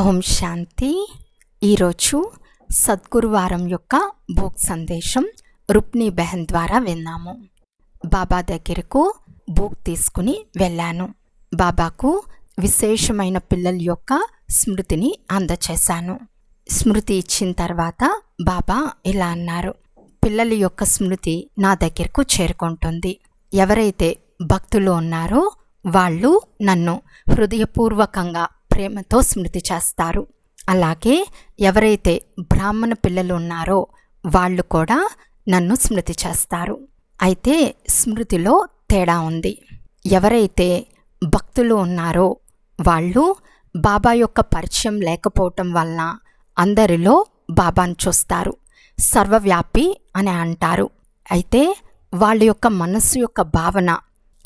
ఓం శాంతి. ఈరోజు సద్గురువారం యొక్క బుక్ సందేశం రుక్ని బెహన్ ద్వారా విన్నాము. బాబా దగ్గరకు బుక్ తీసుకుని వెళ్ళాను. బాబాకు విశేషమైన పిల్లల యొక్క స్మృతిని అందచేశాను. స్మృతి ఇచ్చిన తర్వాత బాబా ఇలా అన్నారు. పిల్లల యొక్క స్మృతి నా దగ్గరకు చేరుకుంటుంది. ఎవరైతే భక్తులు ఉన్నారో వాళ్ళు నన్ను హృదయపూర్వకంగా ప్రేమతో స్మృతి చేస్తారు. అలాగే ఎవరైతే బ్రాహ్మణ పిల్లలు ఉన్నారో వాళ్ళు కూడా నన్ను స్మృతి చేస్తారు. అయితే స్మృతిలో తేడా ఉంది. ఎవరైతే భక్తులు ఉన్నారో వాళ్ళు బాబా యొక్క పరిచయం లేకపోవటం వలన అందరిలో బాబాను చూస్తారు. సర్వవ్యాపి అని అంటారు. అయితే వాళ్ళ యొక్క మనస్సు యొక్క భావన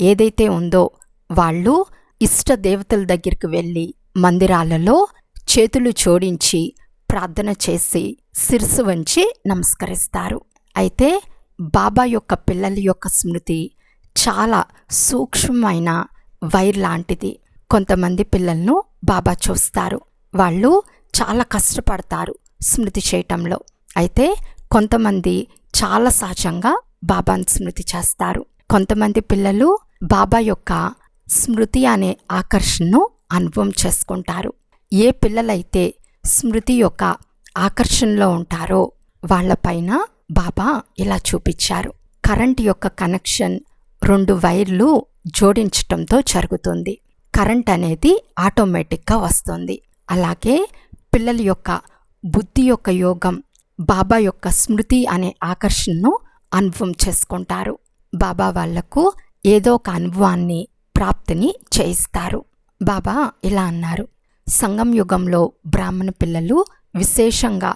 ఏదైతే ఉందో వాళ్ళు ఇష్ట దేవతల దగ్గరికి వెళ్ళి మందిరాలలో చేతులు జోడించి ప్రార్థన చేసి శిరసు వంచి నమస్కరిస్తారు. అయితే బాబా యొక్క పిల్లల యొక్క స్మృతి చాలా సూక్ష్మమైన వైర్ లాంటిది. కొంతమంది పిల్లలను బాబా చూస్తారు. వాళ్ళు చాలా కష్టపడతారు స్మృతి చేయటంలో. అయితే కొంతమంది చాలా సహజంగా బాబాను స్మృతి చేస్తారు. కొంతమంది పిల్లలు బాబా యొక్క స్మృతి అనే ఆకర్షణను అనుభవం చేసుకుంటారు. ఏ పిల్లలైతే స్మృతి యొక్క ఆకర్షణలో ఉంటారో వాళ్ళపైన బాబా ఇలా చూపించారు. కరెంట్ యొక్క కనెక్షన్ రెండు వైర్లు జోడించటంతో జరుగుతుంది. కరెంట్ అనేది ఆటోమేటిక్గా వస్తుంది. అలాగే పిల్లల యొక్క బుద్ధి యొక్క యోగం బాబా యొక్క స్మృతి అనే ఆకర్షణను అనుభవం చేసుకుంటారు. బాబా వాళ్ళకు ఏదో ఒక అనుభవాన్ని ప్రాప్తిని చేయిస్తారు. బాబా ఇలా అన్నారు. సంగం యుగంలో బ్రాహ్మణ పిల్లలు విశేషంగా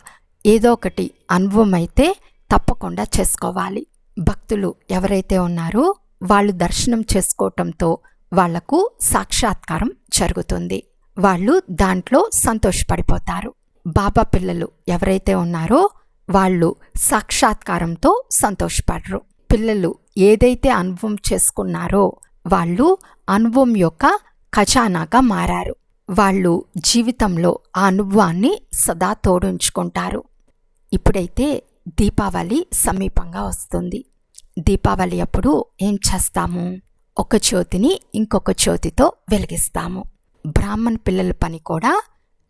ఏదో ఒకటి అనుభవం అయితే తప్పకుండా చేసుకోవాలి. భక్తులు ఎవరైతే ఉన్నారో వాళ్ళు దర్శనం చేసుకోవటంతో వాళ్ళకు సాక్షాత్కారం జరుగుతుంది. వాళ్ళు దాంట్లో సంతోషపడిపోతారు. బాబా పిల్లలు ఎవరైతే ఉన్నారో వాళ్ళు సాక్షాత్కారంతో సంతోషపడరు. పిల్లలు ఏదైతే అనుభవం చేసుకున్నారో వాళ్ళు అనుభవం యొక్క ఖజానాగా మారారు. వాళ్ళు జీవితంలో ఆ అనుభవాన్ని సదా తోడుంచుకుంటారు. ఇప్పుడైతే దీపావళి సమీపంగా వస్తుంది. దీపావళి అప్పుడు ఏం చేస్తాము? ఒక జ్యోతిని ఇంకొక జ్యోతితో వెలిగిస్తాము. బ్రాహ్మణ పిల్లల పని కూడా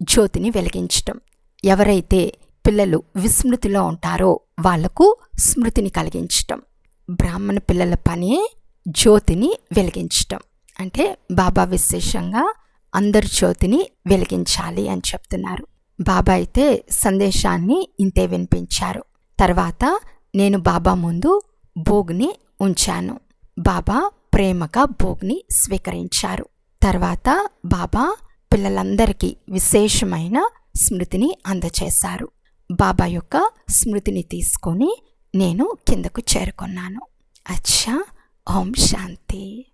జ్యోతిని వెలిగించటం. ఎవరైతే పిల్లలు విస్మృతిలో ఉంటారో వాళ్ళకు స్మృతిని కలిగించటం. బ్రాహ్మణ పిల్లల పని జ్యోతిని వెలిగించటం. అంటే బాబా విశేషంగా అందరి జ్యోతిని వెలిగించాలి అని చెప్తున్నారు. బాబా అయితే సందేశాన్ని ఇంతే వినిపించారు. తర్వాత నేను బాబా ముందు భోగ్ని ఉంచాను. బాబా ప్రేమగా భోగ్ని స్వీకరించారు. తర్వాత బాబా పిల్లలందరికీ విశేషమైన స్మృతిని అందచేశారు. బాబా యొక్క స్మృతిని తీసుకొని నేను కిందకు చేరుకున్నాను. అచ్చా ఓం శాంతి.